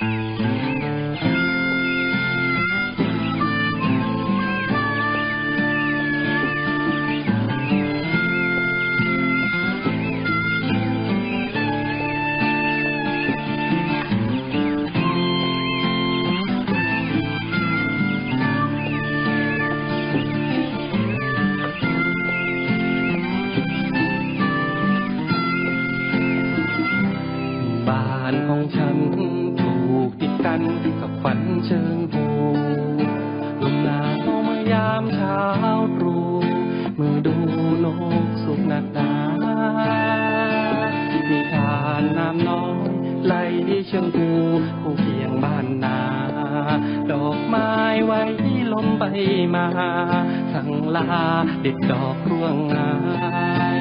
บ้ ผู้เพียงบ้านนา ดอกไม้ไว้ลมไปมา สั่งลาเด็ดดอกร่วงงาย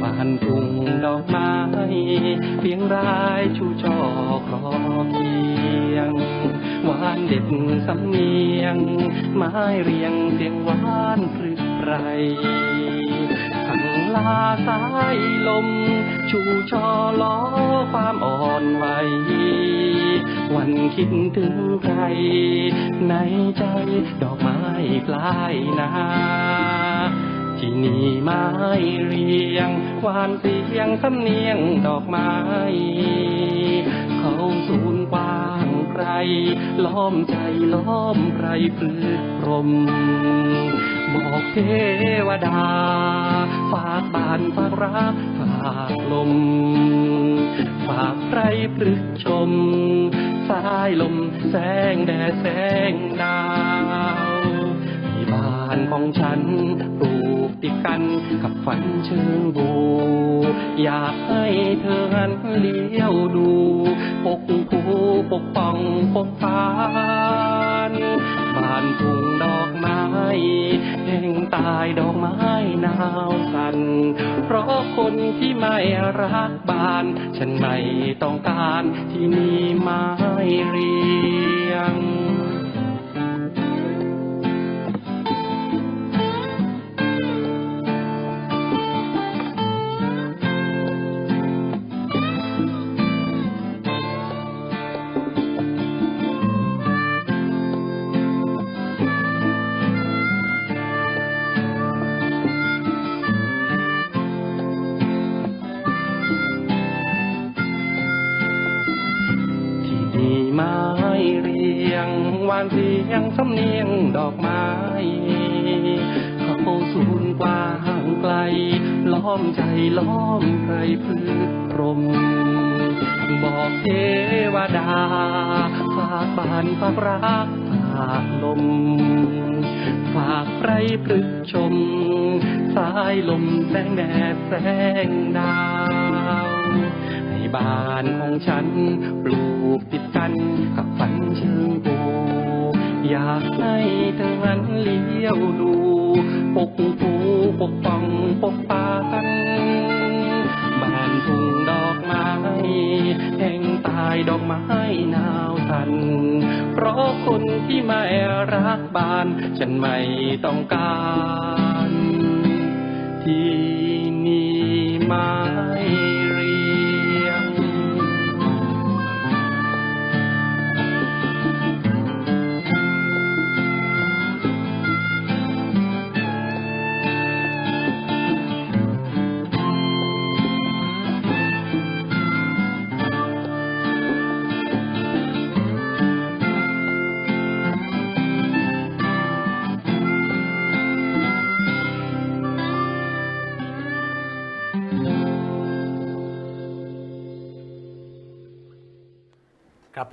บานทุ่งดอกไม้เพียงรายชูช่อคลอเพียงหวานเด็ดสำเนียง ไม้เรียงเสียงหวานพรึกไพร ลาสายลม ชูช่อล้อความอ่อนไหววันคิดถึงใคร ในใจดอกไม้ปลายนาที่นี่ไม้เรียงหวานเสียงสำเนียงดอกไม้ เขาสูนกว้างไกลล้อมใจล้อมไพรพลึกพร หมบอกเทวดา ฝากบานฝากรักฝากลม ฝากไพรพลึกชม สายลมแสงแดดแสงดาวที่บ้านของฉันปลูกติดกันกับฝันเชิงบู อยากให้เธอหันเลี้ยวดู ปกผูปกป้องปกปาานทุ่งดอกไม้แห่งตายดอกไม้หนาวสั่น เพราะคนที่ไม่รักบ้าน ฉันไม่ต้องการที่มีไม้เรียงากไพลึกชม สายลมแสงแดดแสงดาวให้บ้านของฉัน ปลูกติดกันกับฝันเชิงปูอยากให้เธอหันเลี้ยวดู ปกปูปกป้องปกปากัน บ้านทุ่งดอกไม้แห่ง ตายดอกไม้หนาวสัน เพราะคนที่ไม่รักบ้าน ฉันไม่ต้องการ ที่นี่มา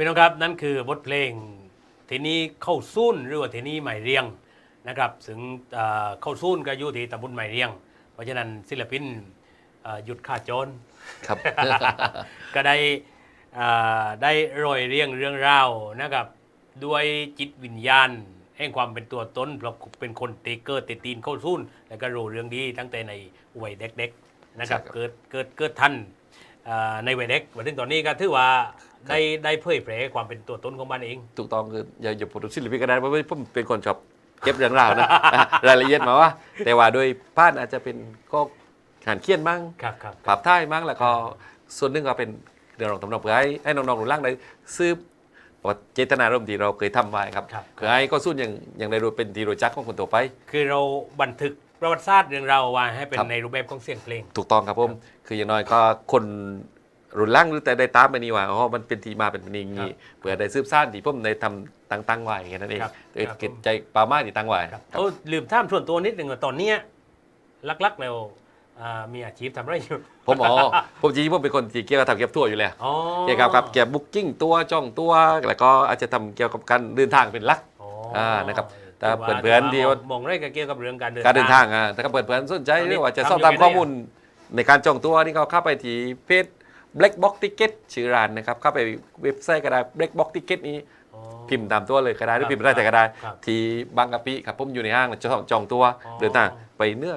พี่น้องครับนั่นคือบทเพลงทีนี้เข้าซุ่นหรือว่าทีนี้ใหม่เรียงนะครับถึงเอ่อเข้าซุ่นก็อยู่ที่ตำบลใหม่เรียง เพราะฉะนั้นศิลปินเอ่อหยุดขาดโจรครับ ก็ได้เอ่อได้รอยเรียงเรื่องราวนะครับด้วยจิตวิญญาณแห่งความเป็นตัวตนเพราะเป็นคนเตเกอร์เตตีนเข้าซุ่นแล้วก็รู้เรื่องดีตั้งแต่ในวัยเด็กๆนะครับใช่ครับเกิดเกิดเกิดทันเอ่อในวัยเด็กมาถึงตอนนี้ก็ถือว่า ได้ได้เผยแพร่ความเป็นตัวตนของมันเอง ถูกต้องคืออย่าอย่าพูดถึงศิลปินก็ได้เพราะว่าผมเป็นคนชอบเก็บเรื่องราวนะ รายละเอียดมาว่า แต่ว่าโดยป้านอาจจะเป็นก็งานเขียนบ้างครับครับปรับท่ายบ้างแล้วก็ส่วนหนึ่งก็เป็นเรื่องรองทำนองเพื่อให้ให้น้องๆรุ่นล่างได้ซื้อว่าเจตนารมณ์ที่เราเคยทำไว้ครับครับเพื่อให้ก็สู้อย่างอย่างได้รู้เป็นที่รู้จักของคนต่อไป คือเราบันทึกประวัติศาสตร์เรื่องเราวไว้ให้เป็นครับ ในรูปแบบของเสียงเพลง ถูกต้องครับผม คืออย่างน้อยก็คน รุ่นล่างหรือแต่ได้ตามไปนี่ว่าอ๋อมันเป็นที่มาเป็นแบบนี้อย่างนี้เพื่อได้ซืบซ่านที่ผมได้ทำตั้งตั้งไว้แค่นั้นเองครับเออครับ เก็บใจปามาที่ตั้งไว้ครับครับโอ้ลืมถามส่วนตัวนิดหนึ่งว่าตอนเนี้ยลักๆแล้วอ่ามีอาชีพทำอะไรอยู่ผมอ๋อผมจริงๆผมเป็นคนที่เกี่ยวกับทำเก็บทั่วอยู่แล้ว อ๋อเกี่ยวกับกับเก็บบุ๊กิ้งตัวจ้องตัว แล้วก็อาจจะทำเกี่ยวกับการเดินทางเป็นหลัก อ๋ออ่านะครับแต่ว่าเพื่อนๆที่ว่า มองได้เกี่ยวกับเรื่องการเดิน การเดินทางอะถ้าเปิดเผยสนใจตอนนี้หรือว่าจะทำสอบอยู่ถามไงข้อมูลในการจองตัวนี่เขาเข้าไปที่เพจ Black Box Ticket ชื่อร้านนะครับ เข้าไปเว็บไซต์ก็ได้ Black Box Ticket นี้อ๋อ พิมพ์ตามตัวเลยก็ได้หรือครับพิมพ์ไม่ได้แต่ก็ได้ ครับที่บางกะปิครับผมอยู่ในห้างจองจองตัวอ๋อ เดินทางไปเนื้อ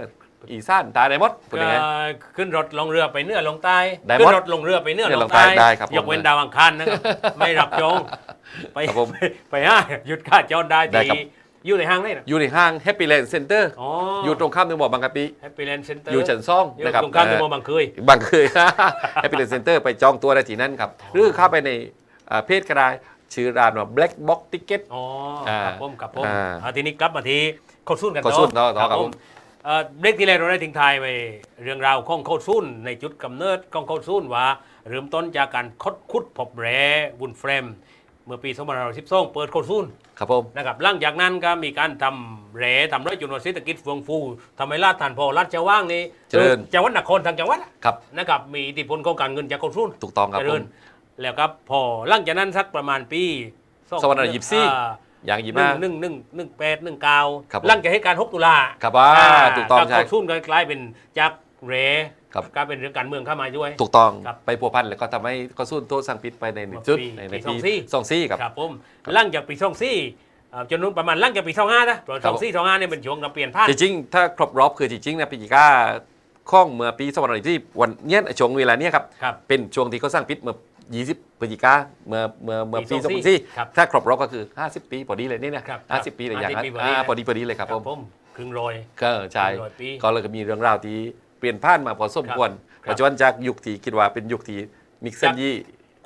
อีสานตายได้หมดพูดยังไง ก็ขึ้นรถลงเรือไปเหนือลงใต้ได้หมดขึ้นรถลงเรือไปเหนือเนี่ยลลงงใต้ใต้ได้ครับผมยกเว้นดาวอังคารนะครับ ไม่รับจองไปครับผมไปไปห้าหยุดค่าจอดได้ได้ครับ ที่ อยู่ในห้างได้นะอยู่ในห้าง Happy Land Center อ๋อออยู่ตรงข้ามตรงบ่อบางกะปิ แฮปปี้แลนด์เซ็นเตอร์อยู่ชั้นซ่องอยู่นะครับตรงข้ามตรงเอ่มออบางเคย บางเคย Happy Land Center ไปจองตัวได้ที่นั่นครับ หรือเข้าไปในอ่าเพจก็ได้ชื่อร้านว่า Black Box Ticket อ๋ออ่าครับผมครับผมอ่าอ่าทีนี้กลับมาที่โคตรซุนกันโคตรซุ่นต่อต่อครับผม เอ่อเบรกที่แล้วเราได้ทิ้งทายไปเรื่องราวของโคตรซุนในจุดกำเนิดของโคตรซุนว่าเริ่มต้นจากการคดคุดพบแร่วุนเฟรม เมื่อปี2512เปิดโคตรซุน ครับผม นะครับหลังจากนั้นก็มีการทำแร่ทำไรจุนเศรษฐกิจเฟื่องฟูทำให้ลาดฐานพอรัฐจะว่างนี้เจริญ จังหวัดนครทางจังหวัดครับ นะครับมีอิทธิพลของการเงินจากโคตรซุนถูกต้องครับเจผริมญแล้วก็พอหลังจากนั้นสักประมาณปีสองพันห้าร้อยยี่สิบสี่ อ่า อย่างหยิบหนึ่มางหนึ่งหนึ่งหนึ่งแปดหนึ่งเก้าครับผมหลังจากเหตุการณ์6ตุลาครับว่าถูกต้องใช่กับชุ่นก็กลายเป็นจากเร ครับกลายเป็นเรื่องการเมืองเข้ามาด้วย ถูกต้องครับ ไปพัวพันแล้วก็ทำให้ก็สู้โทษสั่งปิดไปในหนึ่งปีจุดในในปีปี24สองซี่ครับ ครับผมหลังจากปีสองสี่เอ่อจนนู้นประมาณหลังจากปีสองห้านะเพราะครัสบองสี่สองห้าเนี่ยเป็นช่วงกับเปลี่ยนผ่าน จริงๆ ถ้าครบรอบคือจริงๆนะปีจีก้าข้องเมื่อปีสองพันที่วันเนี้ยช่วงเวลาเนี้ยครับ ครับ เป็นช่วงที่เขาสร้างปิดเมื่อ 20พฤศจิกาเมื่อเมื่อเมื่อปีปี24สองพันสี่ครับถ้าครบรอบก็คือ 50 ปีพอดีเลยนี่นะครับครับ50ปีเลยอย่างนั้น50ปีพอดี อ่าเลยพอดีพอดีเลยครับผมผมครึ่งโรย ก็ใช่ร้อยปี ก็เลยก็มีเรื่องราวที่เปลี่ยนผ่านมาพอสมควรครับปัจจุบันจากยุคที่คิดว่าเป็นยุคที่มิกเซนยี่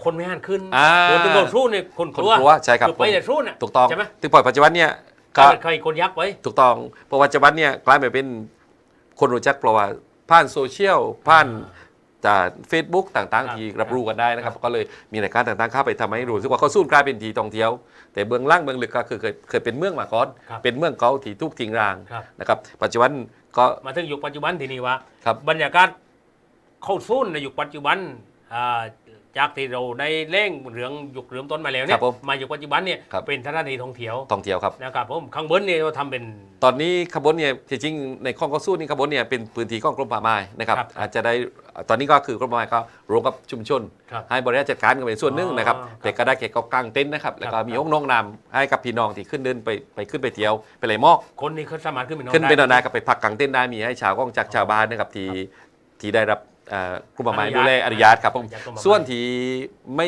คนไม่หันขึ้นอ่าคนถึงคนสู้เนี่ยคนคนกลัวใช่ครับอไปแต่สู้น่ะถูกต้องใช่ไหมถึงปล่อยปัจจุบันเนี่ยกลาก็ยเป็นใครคนยักษ์ไว้ถูกต้องเพราะปัจจุบันเนี่ยกลายมาเป็นคนรู้จักเพราะว่าผ่านโซเชียลผ่าน จากเฟซบุ๊กต่างครับๆที่รับรู้กันได้นะครับครับ ก็เลยมีรายการต่างๆเข้าไปทำให้รู้สึกว่าเขาสู้กลายเป็นที่ท่องเที่ยว แต่เบื้องล่างเบื้องลึกก็คือเคยเคยเป็นเมืองมาก่อนครับเป็นเมืองเก่าที่ทุกทิ้งร้างครับ นะครับปัจจุบันก็ มาถึงยุคปัจจุบันทีนี้ว่าครับ บรรยากาศเข้าสู้ในยุคปัจจุบันอ่า จากที่เราได้เล่งเรื่องยุคเริ่มต้นมาแล้วเนี่ครัยบผมมายุคปัจจุบันเนี่ยครับ เป็นสถานที่ท่องเที่ยวท่องเที่ยวครับ นะครับผมข้างบนเนี่ยเราทำเป็น ตอนนี้ขบวนเนี่ยจริงๆในข้องก็สู้นี่ขบวนเนี่ยเป็นพื้นที่ของกรมป่าไม้นะครับครับอาจจะได้ตอนนี้ก็คือกรมป่าไม้ก็รวมกับชุมชน ครับให้บริหารจัดการกันเป็นส่วนหนึ่งนะครับอ๋อครับแต่ก็ได้แก่กางเต็นท์นะครับแล้วก็ครับมีห้องน้องนำให้กับพี่น้องที่ขึ้นเดินไปไปขึ้นไปเที่ยวไปไหลหมอก คนนี้เขาสามารถขึ้นไปนอนขึ้นไปนอนได้ ได้ก็ไปพักกางเต็นท์ได้มีให้ชาวกองจากชาวบ้านนะครับที่ที่ได้รับ เอ่อกรมป่าไม้อนุญาตดูแลอนุญาตครับผมอนุญาตกรมป่าไม้ ส่วนที่ไม่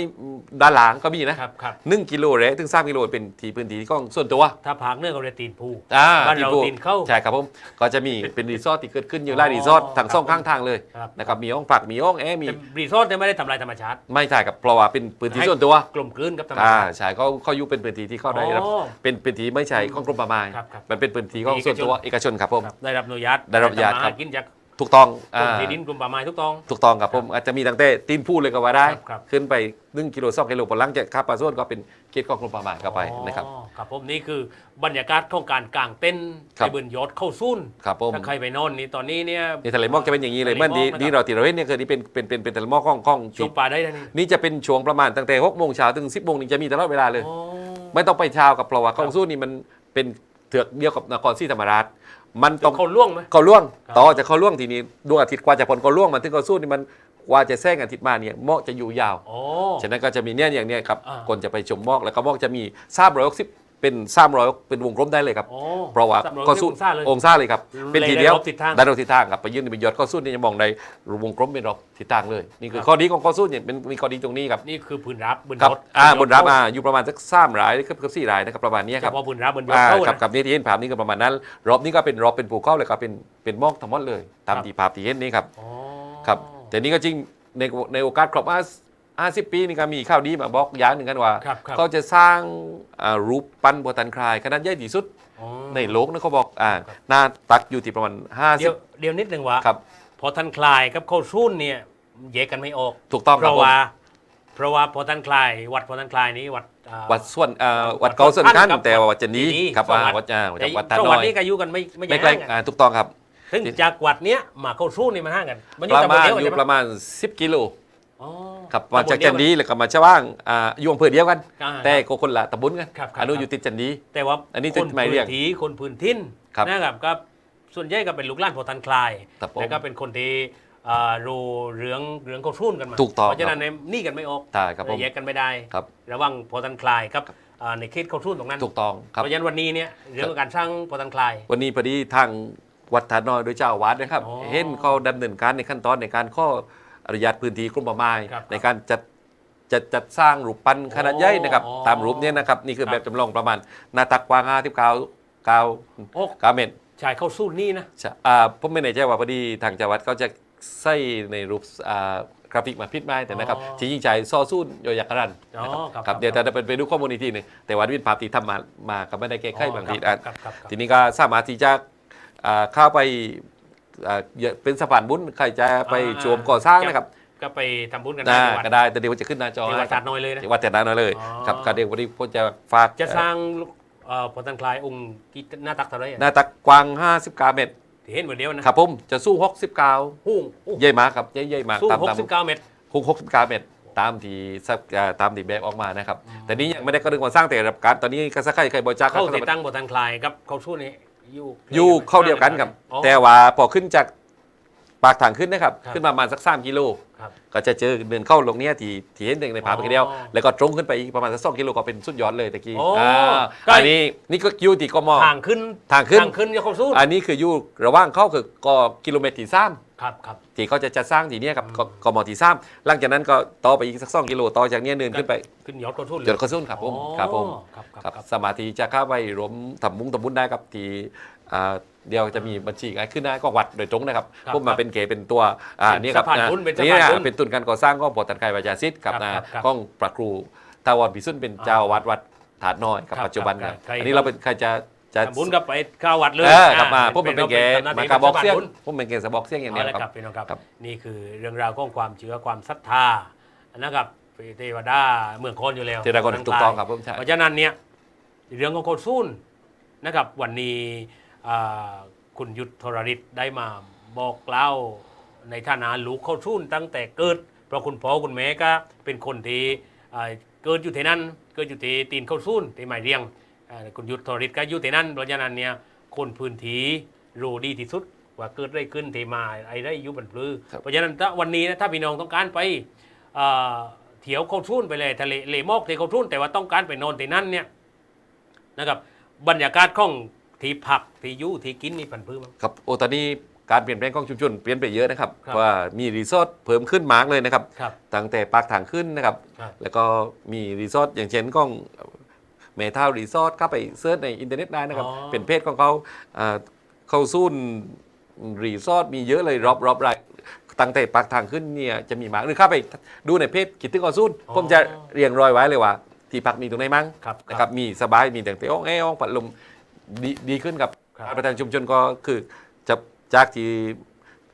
ด้านหลังก็มีนะครับ ครับ หนึ่งกิโลเรถึงสามกิโลเป็นที่พื้นที่ของส่วนตัว ถ้าผากเนื้อเขาเรียกตีนผู้ อ่าบ้านเราที่พวกตีนเข้าใช่ครับผมก็จะมีเป็นรีสอร์ทที่เกิดขึ้นอยู่หลายรีสอร์ททั้งสองข้างทางเลยครับ นะครับมีห้องผักมีห้องแอร์มีแต่รีสอร์ทเนี่ยไม่ได้ทำลายธรรมชาติ ไม่ใช่ครับเพราะว่าเป็นพื้นที่ให้ส่วนตัวกลมกลืนกับธรรมอ่าชาติ ใช่เขาเขาอยู่เป็นพื้นที่ที่เขาได้รับอ๋อเป็นพื้นที่ไม่ใช่ของกรมป่าไม้ครับครับมันเป็นพื้นที่ของส่วนตัวเอกชนครับผมครับได้รับอนุญาตได้รับอนุญาตทำมครับหกินจาก ถูกต้องกรมอ่าที่ดินกรมป่าไม้ทุกต้อง ถูกต้องครับผมอาจจะมีตั้งแต่ตีนพูเลยก็ว่าได้ ครับครับ ขึ้นไปหนึ่งกิโลสองกิโลพอหลังจากข้าปลาส่วนก็เป็นเขตของกรมป่าไม้เข้าไปนะครับ อ๋อครับผมนี่คือบรรยากาศของการกางเต้นท์ครับ ในบนยอดเข้าซุ่นครับผม ถ้าใครไปนอนนี่ตอนนี้เนี่ย นี่ทะเลหมอกจะเป็นอย่างนี้เลยทะเลเมื่อดีหมอกนะครับ นี่เราที่เราเห็นเนี่ยคือนี่เป็นเป็นเป็นเป็นทะเลหมอกของของช่วงป่าได้แล้วนี่นี่จะเป็นช่วงประมาณตั้งแต่หกโมงเช้าถึงสิบโมงนี่จะมีตลอดเวลาเลย อ๋อ ไม่ต้องไปเช้ากับเพราะว่าครักบองสู้นี่มันเป็นเถือกเดียวกับนครศรีธรรมราช มันต้องเขาล่วงไหม เขาล่วง ครับ ต่อจากเขาล่วงทีนี้ดวงอาทิตย์กว่าจะพ้นเขาล่วงมันถึงเขาสู้นี่มันกว่าจะแซงอาทิตย์มาเนี่ยหมอกจะอยู่ยาว อ๋อ ฉะนั้นก็จะมีเนี่ยอย่างเนี้ยครับอ่า คนจะไปชมหมอกแล้วก็หมอกจะมีสามร้อยสิบ เป็นสามร้อยเป็นวงกลมได้เลยครับอ๋อเพราะว่าสมร้อยก็สู้องศาเลย องศาเลยครับ เป็นเลยทีเดียวได้รอบทิศทางได้รอบทิศทางครับไปยืนในยอดก็สู้นี่จะมองในวงกลมเป็นรอบทิศทางเลย นี่คือข้อดีของข้อสู้เนี่ยเป็นมีข้อดีตรงนี้ครับนี่คือพื้นรับบนครับยอดอ่ายอดบนรับเข้อ่าอยู่ประมาณสักสามรายเกือบเกือบสี่รายนะครับประมาณเนี้ยเฉครับพาะพื้นรับบนยอดอ่าเข้าครับนะ กับนี่ที่เห็นภาพนี้ก็ประมาณนั้น รอบนี้ก็เป็นรอบเป็นภูเขาเลยครับเป็นเป็นหมอกทั้งหมดเลยตามครับ ที่ภาพที่เห็นนี้ครับ อ๋อ ครับแต่นี่ก็จริงในในโอกาสครบ 50 ปีนี่ก็มีข่าวดีมาบอกอย่างหนึ่งกันว่า ครับครับ เขาจะสร้างอ่ารูปปั้นโบตันคลายขนาดใหญ่ที่สุดอ๋อในโลกนะเขาบอกอ่าครับหน้าตักอยู่ที่ประมาณเดี๋ยวเดี๋ยวนิดหนึ่งว่า50ครับ พอท่านคลายกับเข้าซุ่นเนี่ยแยกกันไม่ออกถูกต้องเพครับราะผมว่า เพราะว่าพอท่านคลาย วัดพอท่านคลายนี้วัดอ่าวัดส่วนอ่าวัวัดดเกาส่วนกันกับแต่ว่าวัดเจดีย์เจดีย์ครับสองอ่าวัดวัดอ่าวัดแต่วัดตาจังหน้วัดอยนี้ก็อยู่กันไม่ไม่ไม่ใช่ไกลห่างกันอ่าถูกต้องครับ ซึ่งจากวัดเนี้ยมาเข้าซุ่นนี่มันห่างกัน มันอยู่ประตำบลมาณเดียวอกันยู่ใช่ไหมประมาณ 10 กิโล อ๋อ ครับมาจากตำบลจันดีแล้วก็มาชะว่างอ่าอยู่อำเภอเดียวกัน อ่าแต่ก็คนละตำบลกันครับครับ อันนู้นอยู่ติดจันดี แต่ว่าอันนี้คจะนหมายเรีพื้ยกนที่คนพื้นทินครับนะครับก็ส่วนใหญ่ก็เป็นลูกหลานพอทันคลายครับผมแล้วก็เป็นคนที่อ่ารู้เรื่องเรื่องเขาชุ่นกันมาถูกต้องเพราะฉะนั้นเนี่ยนี่กันไม่ออกใช่ครับผม แยกกันไม่ได้ ครับ ระหว่างพอทันคลายกับอ่าในเขตเขาชุ่นตรงนั้น ถูกต้องครับ เพราะฉะนั้นวันนี้เนี่ยเรื่องของการสร้างพอทันคลาย วันนี้พอดีทางวัดทานน้อยโดยเจ้าอาวาดนะครับ อ๋อเห็นเขาดำเนินการในขั้นตอนในการข้อ อนุญาตพื้นที่กรมป่าไม้ครับในการจัดจัดจัดสร้างรูปปั้นขนาดใหญ่นะครับ อ๋อตามรูปเนี้นะครับนี่คือครับแบบจำลองประมาณหน้าตักกว้าง5 9 9โอ้9เมตรชายเข้าสู้นี่นะ ใช่อ่าผมไม่แน่ใจว่าพอดีทางจังหวัดเขาจะใส่ในรูปอ่ากราฟิกมาพิดไหมแต่นะครับอ๋อที่ยิ่งใจซ่อสู้โยยักษ์รันอ๋อนะครับคครัรับบเดี๋ยวจะไปไปดูข้อมูลอีกทีหนึงแต่วันวินภาพที่ทำมามาก็ไม่ได้แก้ไขบางทีครัอะ ครับครับครับ ทีนี้ก็สามารถที่จะอ่าเข้าไป อ่าเยอะเป็นสะพานบุญใครจะไปอ่าชมก่อสร้างนะครับก็ไปทำบุญกันได้น่าที่วัดก็ได้แต่เดี๋ยวจะขึ้นหน้าจอที่วัดคตารับดน้อยเลยนะที่วัดแต่นั้นเลยอ๋อ ครับก็เดี๋ยววันนี้ผมจะฝากจะสร้างเอ่อพอทันคลายองค์กี่หน้าตักเท่าไหรอะหน้าตักกว้าง 59 เมตรที่เห็นเหมือนเดียวนะครับผมจะสู้ 69หุ้งอู้ใหญ่มากครับใหญ่ใหญ่มากสู้ตามหกตาม สิบเก้าเมตร คุก69เมตรตามที่สักอ่าตามที่แบบออกมานะครับ แต่นี้ยังไม่ได้ก็เรื่องก่อสร้างแต่ระดับการ ตอนนี้ก็สักใครใครบริจาคเข้าก็ติดตั้งบททันคลายกับเขาสู้นี่อ ยู่อยู่เข้าเดียวกันครับอ๋อแต่ว่าพอขึ้นจาก ปากทางขึ้นนะครับ ครับขึ้นมาประมาณสัก 3 กิโล ครับก็จะเจอเดินเข้าลงเนี้ยที่ที่เห็นในภาพอ๋อเมื่อกี้เดียว แล้วก็ตรงขึ้นไปอีกประมาณสักสองกิโลก็เป็นสุดยอดเลยตะกี้โอ้อ่าใกล้ อันนี้นี่ก็อยูที่กม ทางขึ้นทางขึ้น ทางขึ้นจะเขาสู้อันนี้คืออยู่ระหว่างเข้าคือก็กิโลเมตรที่สามครับครับ ที่เขาจะจัดสร้างที่เนี้ยครับกกมที่สามหลังจากนั้นก็ต่อไปอีกสักสองกิโลต่อจากเนี้ยเดินขึ้นไปขึ้นยอดเขาสู้เลย จนเขาสุ่นครับผมอ๋อครับผมครับครับครับครับสมาธิจะเข้าไปรวมทำมุ้งทำบุญได้ครับที่อ่า เดียวจะมีบัญชีการขึ้นได้ก็วัดโดยตรงนะครับครับผมมาเป็นเกเป็นตัวอ่าเป็นนี่ครับสะพานอ่บุญเป็นสะนี่พานนะบุญเป็นทุนการก่อสร้างก็ปอตันไกประชาซิตกับครับนะครับครับก้องพระครูตาวรพิสุนเป็นเจ้าวัดวัดถาดน้อยครับครับปัจจุบันครันะบใคร อันนี้เราเป็นใครจะจะทำบุญกับไปเข้าวัดเลยเออครับมาอ่พวกมันเป็นแกทำหน้มาที่กระบอกเสียงป็นสะพานบุญพวกมันเกสะบอกเสียงอย่างเอาเดียวละคครัรับ บพี่น้องครับ ครับ นี่คือเรื่องราวของความเชื่อความศรัทธานะครับเทวดาเมืองคนอยู่แล้วเทวดาคนถูกต้องครับผมใช่ เพราะฉะนั้นเนี่ยเรื่องของคนสู้นนะครับวันนี้อ่า คุณยุทธธรริศได้มาบอกเล่าในฐานะลูกเขาสู้นตั้งแต่เกิด เพราะคุณพ่อคุณแม่ก็เป็นคนที่อ่าเกิดอยู่ที่นั่นเกิดอยู่ที่ตีนเขาสู้นที่หมายเรียงอ่าคุณยุทธธรริศก็อยู่ที่นั่นเพราะฉะนั้นเนี่ยคนพื้นที่รู้ดีที่สุดว่าเกิดอะไรขึ้นที่มาไอ้ได้อยุบันพลือครับเพราะฉะนั้นถ้าวันนี้นะถ้าพี่น้องต้องการไปเอ่อเที่ยวเขาทุ่นไปเลยทะเลเลมอกที่เขาทุ่นแต่ว่าต้องการไปนอนที่นั่นเนี่ยนะครับบรรยากาศของ ที่พักที่อยู่ที่กินนี่พันธุ์พืชมั้ง ครับโอ้ตอนนี้การเปลี่ยนแปลงของชุมชนเปลี่ยนไปเยอะนะครับครับว่ามีรีสอร์ทเพิ่มขึ้นมากเลยนะครับครับตั้งแต่ปากทางขึ้นนะครับ ครับแล้วก็มีรีสอร์ทอย่างเช่นของเมทัลรีสอร์ทเข้าไปเซิร์ชในอินเทอร์เน็ตได้นะครับ อ๋อ เป็นเพจของเขาอ่าเขาซุ่นรีสอร์ทมีเยอะเลยรอบรอบไรตั้งแต่ปากทางขึ้นเนี่ยจะมีมากหรือเข้าไปดูในเพจคิดถึงออซุ่นผมจะเรียงรอยไว้เลยว่า ที่พักมีตรงไหนมั้งครับ นะครับมีสบายมีแต่งแต่ห้องแอร์ห้องพัดลม ดีดีขึ้นกับครับ การประทานชุมชนก็คือจะจากที่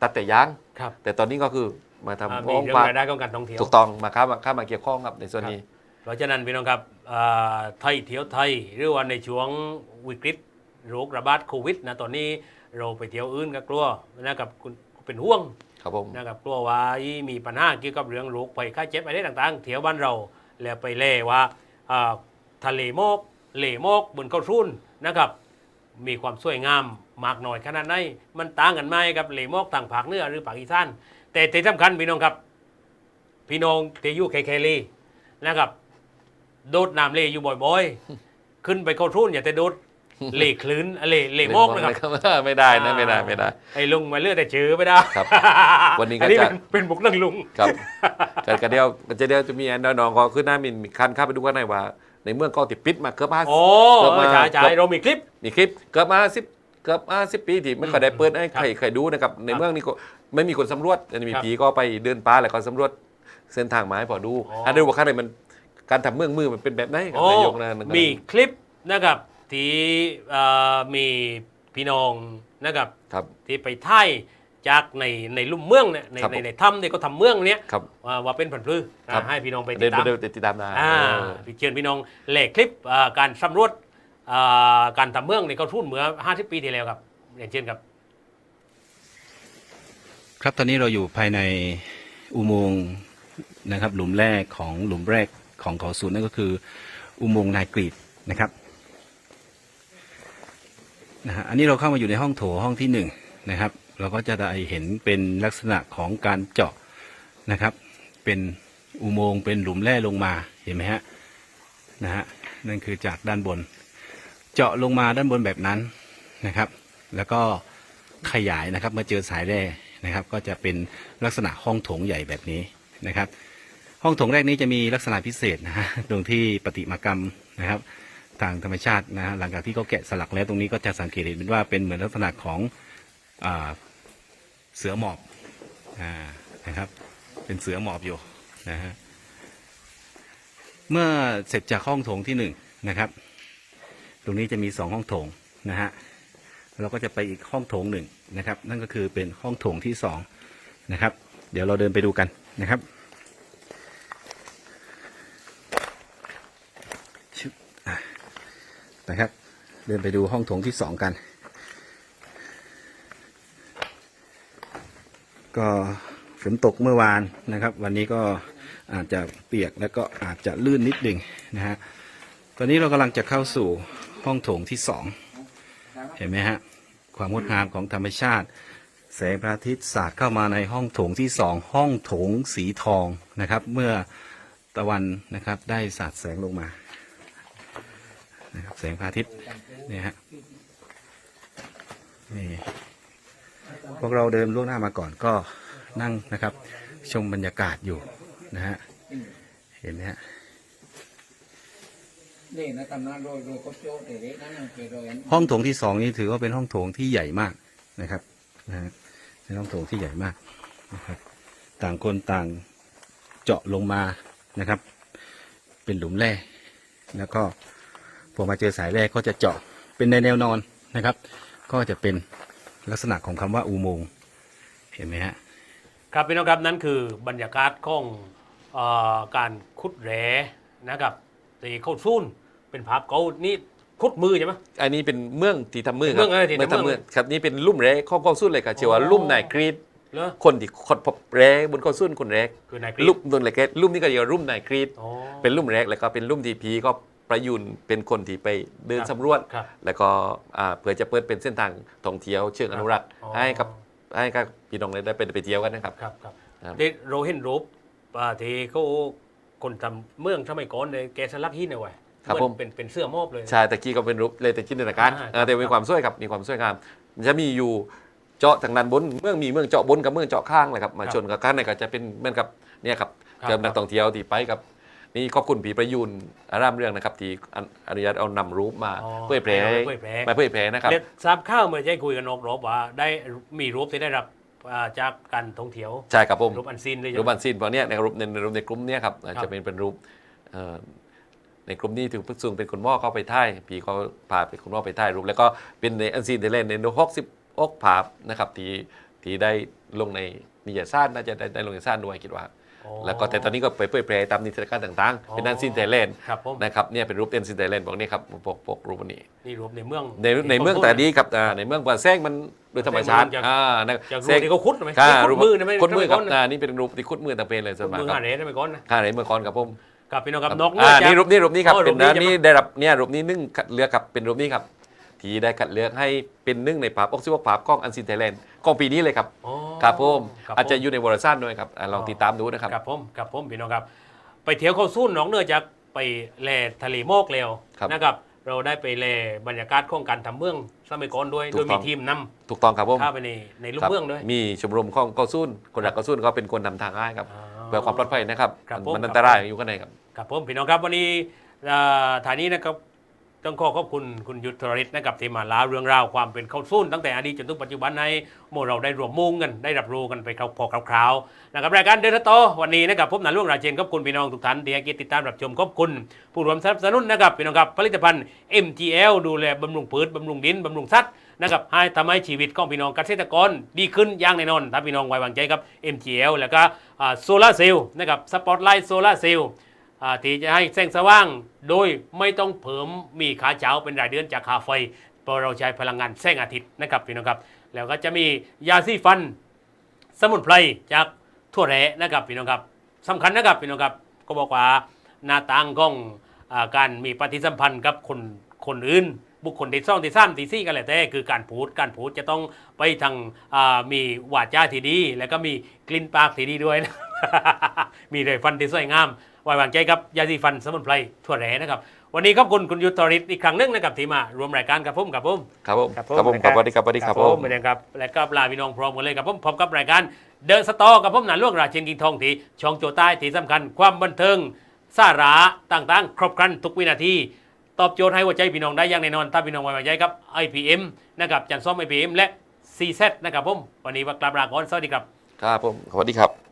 ตัดแต่ยาง ครับแต่ตอนนี้ก็คือมาอ่าทำมีห้องเรื่องพักรายได้ของการท่องเที่ยว ถูกต้องมาค้ามาค้ามาเกี่ยวข้องครับในส่วนนี้ เพราะฉะนั้นพี่น้องครับอ่าไทยเที่ยวไทยหรือว่าในช่วงวิกฤตโรคระบาดโควิดนะตอนนี้เราไปเที่ยวอื่นก็กลัวนะครับคุณเป็นห่วงครับผม นะครับกลัวว่ามีปัญหาเกี่ยวกับเรื่องโรคภัยไข้เจ็บอะไรต่างๆ เที่ยวบ้านเราแล้วไปเล่ว่าอ่าทะเลหมอกเหล่หมอกบนเขารุ่นนะครับ มีความสวยงามมากน้อยขนาดไหนมันต่างกันไหมกับเหล่หมอกต่างภาคเหนือหรือภาคอีสานแต่ที่สำคัญพี่น้องครับ พี่น้องที่อยู่เคเคลีนะครับ โดดน้ำเล่อยู่บ่อยๆ ขึ้นไปเข้าทุ่นอย่าแต่โดดเล่คลื่นเล่เล่หมอกนะครับไม่ได้นะไม่ได้ไม่ได้ ไอ้ลุงมาเลือกแต่เจอไม่ได้ครับ วันนี้ก็อันนี้จะเป็นเป็นบุกนั่งลุงครับแต่กระเดียวกระเดียวจะมีอันน้องๆก็ขึ้นหน้ามินมีคันเข้าไปดูกันหน่อยว่า ในเมืองก็ติดปิดมาเกือบห้า โอ้เกือบมา ใช่ใช่เกือบเรามีคลิปมีคลิปเกือบมาสิบเกือบมาสิบปีที่ไม่ค่อยได้เปิดให้ครับใครใครดูนะครับในเมืองนี้ก็ไม่มีคนสำรวจจะมีครับผีก็ไปเดินป่าแล้วก็สำรวจเส้นทางมาให้พอดูอ๋ออั อันนี้ว่าข้างในมันการทำเมืองมือมันเป็นแบบไหนครับโอ้นายกนะนมีคลิปนะครับที่เอ่อมีพี่น้องนะครับครับ ที่ไปไทย จากในในลุ่มเมืองเนี่ยในครับในผมในถ้ำที่เขาทำเมืองเนี้ยครับว่าว่าเป็นผันพืชครับให้พี่น้องไปติเดิดนตาม เดินติดตามได้อ่าเออ พี่เชิญพี่น้องแหลกคลิปอ่าการสำรวจอ่าการทำเมืองในเขาทุ่นเมื่อ50 ปีที่แล้วครับอย่างเช่นครับ ครับตอนนี้เราอยู่ภายในอุโมงค์นะครับหลุมแรกของหลุมแรกของเขาศูนย์นั่นก็คือ อุโมงค์นายกรีดนะครับนะฮะอันนี้เราเข้ามาอยู่ในห้องโถห้องที่หนึ่งนะครับ เราก็จะได้เห็นเป็นลักษณะของการเจาะนะครับ เป็นอุโมงค์เป็นหลุมแร่ลงมาเห็นไหมฮะนะฮะนั่นคือจากด้านบน เจาะลงมาด้านบนแบบนั้นนะครับ แล้วก็ขยายนะครับมาเจอสายแร่นะครับ ก็จะเป็นลักษณะห้องโถงใหญ่แบบนี้นะครับ ห้องโถงแรกนี้จะมีลักษณะพิเศษนะฮะตรงที่ปฏิมากรรมนะครับทางธรรมชาตินะฮะหลังจากที่เขาแกะสลักแล้วตรงนี้ก็จะสังเกตเห็นเป็นว่าเป็นเหมือนลักษณะของ เสือหมอบอ่านะครับ เป็นเสือหมอบอยู่นะฮะเมื่อเสร็จจากห้องโถงที่หนึ่งนะครับ ตรงนี้จะมีสองห้องโถงนะฮะเราก็จะไปอีกห้องโถงหนึ่งนะครับ นั่นก็คือเป็นห้องโถงที่สองนะครับ เดี๋ยวเราเดินไปดูกันนะครับชึบนะครับ เดินไปดูห้องโถงที่สองกัน ก็ฝนตกเมื่อวานนะครับ วันนี้ก็อาจจะเปียกแล้วก็อาจจะลื่นนิดหนึ่งนะฮะตอนนี้เรากำลังจะเข้าสู่ห้องโถงที่สองเห็นไหมฮะความงดงามของธรรมชาติ แสงพระอาทิตย์สาดเข้ามาในห้องโถงที่สองห้องโถงสีทองนะครับ เมื่อตะวันนะครับได้สาดแสงลงมานะครับแสงพระอาทิตย์เนี่ยฮะนี่ พวกเราเดินล่วงหน้ามาก่อนก็นั่งนะครับ ชมบรรยากาศอยู่นะฮะเห็นไหมฮะนี่นะตำนานโรยโรยก็โจ้เด็กๆนั่นยังเป็นโรยห้องโถงที่สองนี่ถือว่าเป็นห้องโถงที่ใหญ่มากนะครับนะฮะเป็นห้องโถงที่ใหญ่มากนะครับ ต่างคนต่างเจาะลงมานะครับ เป็นหลุมแร่แล้วก็พอมาเจอสายแร่ก็จะเจาะเป็นในแนวนอนนะครับ ก็จะเป็น ลักษณะของคำว่าอุโมงค์เห็นไหมฮะครับพี่น้องครับนั่นคือบรรยากาศของเออการขุดแร่นะครับตีเข้าซุ่นเป็นภาพเก่านี่ขุดมือใช่ไหมอันนี้เป็นเมืองที่ทำเมืองคเมืรัองเออที่ทำเมืองทำเมืองครับนี่เป็นลุ่มแรกข้อข้อสุดเลยครับเชื่อว่าอ๋อลุ่มนายกรีดเหรอคนที่คนพบแร่บนข้อสุดคนแรกคือนายกรีดลุ่มตัวเล็กๆลุ่มนี้ก็เรียกว่าลุ่มนายกรีดอ๋อเป็นลุ่มแรกแล้วก็เป็นลุ่มที่พีก็ ประยุนเป็นคนที่ไปเดินครับสำรวจ ครับ แล้วก็อ่าเพื่อจะเปิดเป็นเส้นทางท่องเที่ยวเชิงอนุรักษ์อ๋อ ให้กับให้กับพี่น้องได้ไปไปเที่ยวกันนะครับ ครับครับครับ ได้เราเห็นรูปอ่าที่เขาคนทำเมืองสมัยก่อนเลยแกสลักหินเอาไว้ครับเหผมือมนเป็นเป็นเสื้อมอบเลยใช่ตะกี้ก็เป็นรูปเลยแต่จินตนาการอ่า เออแต่มีความสวยครับมีความสวยงามมันจะมีอยู่เจาะทางด้านบนเมืองมีเมืองเจาะบนกับเมืองเจาะข้างเลยครับมาชนกับข้างในก็จะเป็นเหมือนกับเนี่ยครับครับเจอนักท่องเที่ยวที่ไปกับ นี่ขอบคุณผีประยุนอารามเรื่องนะครับที่อนุอนุญาตเอานำรูปมาอ๋อเผยแพร่เผยแพร่มาเผยแพร่นะครับ เด็กทราบข้าวเมื่อใช้คุยกับนกรบว่าได้มีรูปที่ได้รับอ่าจากการท่องเที่ยวใช่ครับผม รูปอันซีนเลยใช่รูปไหม บันซินเพราะเนี้ยในรูปในในรูปในกลุ่มเนี้ยครับครับจะเป็นเป็นรูปเอ่อในกลุ่มนี้ถึงพึกซุงเป็นคนหม้อเข้าไปท่ายผีเขาพาไปคนหม้อไปท่ายรูป แล้วก็เป็นในอันซีนเทเลนในโนฮอกสิบอกภาพนะครับที่ที่ได้ลงในนิยายสั้นน่าจะได้ได้ลงในสั้นด้วยคิดว่าอ๋อ แล้วก็แต่ตอนนี้ก็ไปเผยแพร่ตามนิทรรศการต่างอ๋อๆเป็นอันซีนเทเลนครับผม นะครับเนี่ยเป็นรูปเอ็นซีนเทเลนบอกนี่ครับปกปกรูปอันนี้นี่รูปในเมืองในในเมืองแต่ดีครับอ่าในเมืองป่าแซงมันโดยธรรมชาติจากอ่านะจากรูแซปงที่เขาคุดไหมค่ะที่คุดมือนะไม่คุดมือครับไใช่อ่านี่เป็นรูปที่คุดมือต่างเป็นเลยส่วนมากมือครัหาบเหรียญได้ไหมก่อนนะค่าไหนเมื่อก่อนครับผมกับพี่น้องกับครับนกอ่าเลือดนี่รูปนี้รูปนี้ครับอ๋อเป็นรูปนี้นะใช่ไหมนี่ได้รับเนี่ยรูปนี้นึ่งคัดเลือกครับเป็นรูปนี้ครับ ที่ได้คัดเลือกให้เป็นหนึ่งในภาพออกซิวภาพกล้องอันซินไทยแลนด์กล้องปีนี้เลยครับอ๋อครับผมครับอาจจะผมอยู่ในวอร์ซันด้วยครับอ่าลองติดตามดูนะครับ ครับผมครับผมพี่น้องครับ ไปเที่ยวเข้าสู้หนองเนื้อจากไปแลทะเลโมกแล้วครับ นะครับ เราได้ไปแลบรรยากาศของการทำเมืองสมัยก่อนด้วยถูโดกยต้มีองทีมนถูกต้องครับผมำเข้าไปในในลูกครับเมืองด้วยมีชมรมของกอซุนคนรักกอซุนก็เป็นคนนำทางให้ครับอ๋อเพื่อความปลอดภัยนะครับครับมันผม มันอันตรายอยู่ข้างในครับ ครับผมพี่น้องครับวันนี้เอ่อฐานนี้นะครับ ต้องขอขอบคุณคุณยุทธริศนะครับที่มาเล่าเรื่องราวความเป็นข้าวซุ่นตั้งแต่อดีตจนถึงปัจจุบันในโมเราได้รวมมุงกันได้รับรู้กันไปคราวพอคราวๆนะครับรายการเดินโตวันนี้นะครับผมนันล่วงราเชนขอบคุณพี่น้องทุกท่านที่ให้เกียรติติดตามรับชมขอบคุณ ผู้รวมสนับสนุนนะครับพี่น้องครับผลิตภัณฑ์ MGL ดูแลบำรุงพืชบำรุงดินบำรุงสัตว์นะครับให้ทำให้ชีวิตของพี่น้องเกษตรกรดีขึ้นอย่างแน่นอนถ้าพี่น้องไว้วางใจกับ MGL แล้วก็โซลาเซลล์นะครับสปอตไลท์โซลาเซลล์ ที่จะให้แสงสว่าง โดยไม่ต้องเพิ่มมีขาเช้าเป็นรายเดือนจากคาไฟเพราะเราใช้พลังงานแสงอาทิตย์นะครับพี่น้องครับ แล้วก็จะมียาสีฟัน สมุนไพรจากทั่วแร้นะครับพี่น้องครับสำคัญนะครับพี่น้องครับก็บอกว่าหน้าต่างของอการมีปฏิสัมพันธ์กับคนคนอื่น บุคคลที่ซ่องที่ซ้ำที่ซี่กันแหละแต่คือการพูดการพูดจะต้องไปทางมีวาจาที่ดี แล้วก็มีกลิ่นปากที่ดีด้วยนะมีเลยฟันที่สวยงาม ไว้วางใจครับยาสีฟันสมุนไพรทั่วแร้นะครับ วันนี้ขอบคุณคุณยุทธริศอีกครั้งหนึงนะครับที่มารวมรายการกับผมกับผม ครับผมครับครับผมครับสวัสดีครับสวัสดีครับผมเหมือนกันครับ และก็ลาพี่น้องพร้อมกันเลยครับผมพบกับรายการเดอะสตอกับผมหนานล่วงราชเชนกิงทองที่ช่องโจใต้ที่สำคัญความบันเทิงสาระต่างๆ ครบครันทุกวินาที ตอบโจทย์ให้หัวใจพี่น้องได้อย่างแน่นอนถ้าพี่น้องไว้วางใจครับ IPM นะครับจันซ่อม IPM และ CZ นะครับผมวันนี้ว่ากลับลาก่อนสวัสดีครับ ครับผมสวัสดีครับ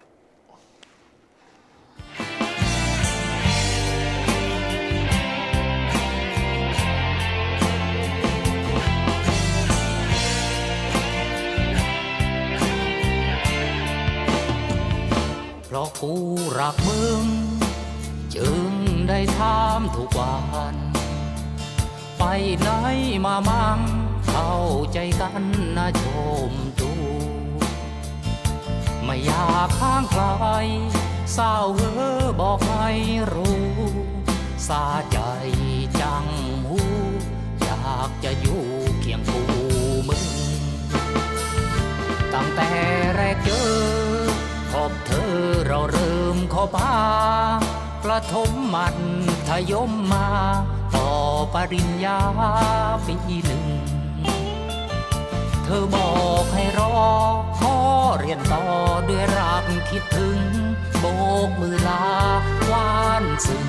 ราะกูรักมึง จึงได้ถามทุกวัน ไปไหนมามั่งเข้าใจกันนะชมดูไม่อยากข้างใครเศร้าเออบอกให้รู้สาใจจังหูอยากจะอยู่เคียงกูมึง ตั้งแต่แรกเจอ เราเริ่มข้ามาประถมมัธยมมา ต่อปริญญาปีหนึ่ง เธอบอกให้รอ ขอเรียนต่อด้วยรักคิดถึง โบกมือลาวานซึ้ง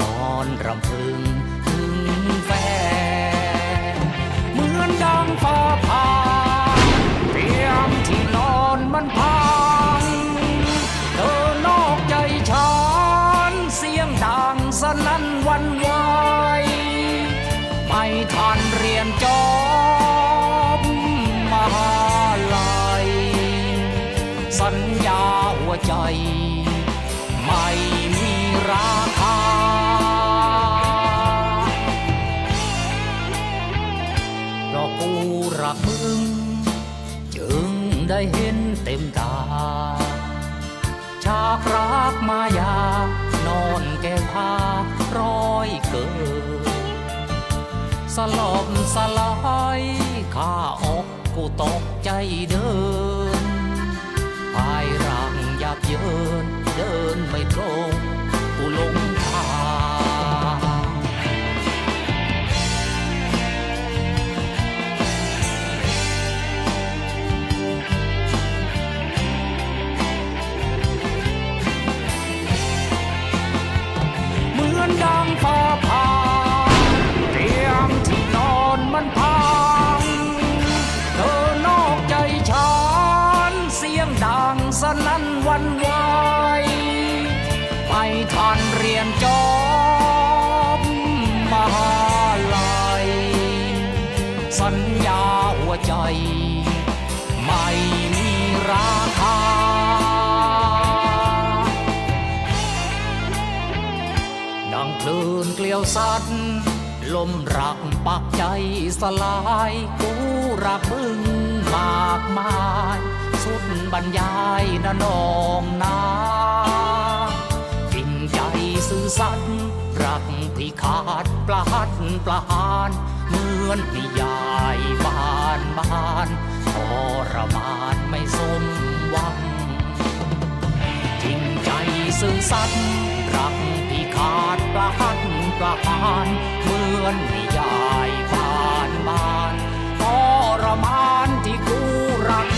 นอนรำพึงถึงแฟน เหมือนดังฟ้าผ่าเตรียมที่นอนมันพัง นั่นวันไหวไม่ทันเรียนจบมหาลัยสัญญาหัวใจ ไม่มีราคาเพราะกูรักมึง จึงได้เห็นเต็มตาชากรักมายานอนแก้ผ้า ร้อยเกิดสลบสลายข้าอกกูตกใจเดินภายร่างยับเยินเดินไม่ตรง สัตว์ลมรักปักใจสลายกูรักมึงมากมาย สุดบรรยายนะน้องนาจริงใจซื่อสัตย์รักที่ขาดปลาดปลาหานเหมือนนิยายบานบานทรมานไม่สมหวัง สื่อสัตว์รักที่ขาดประหัตประหารเหมือนนิยายผ่านบานทรมานที่กูรัก